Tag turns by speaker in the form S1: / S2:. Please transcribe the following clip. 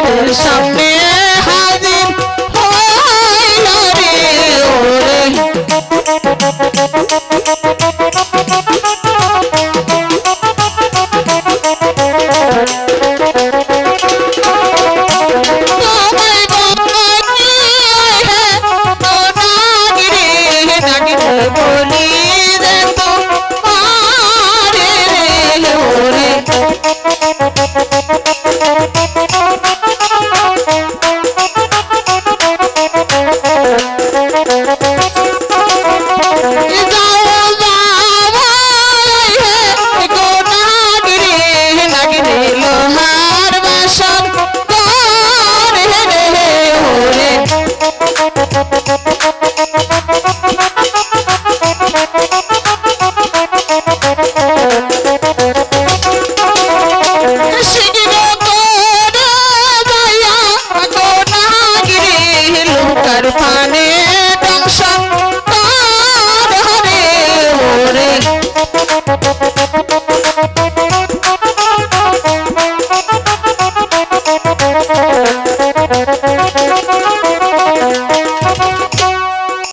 S1: তোর সামনে হাজির Oh,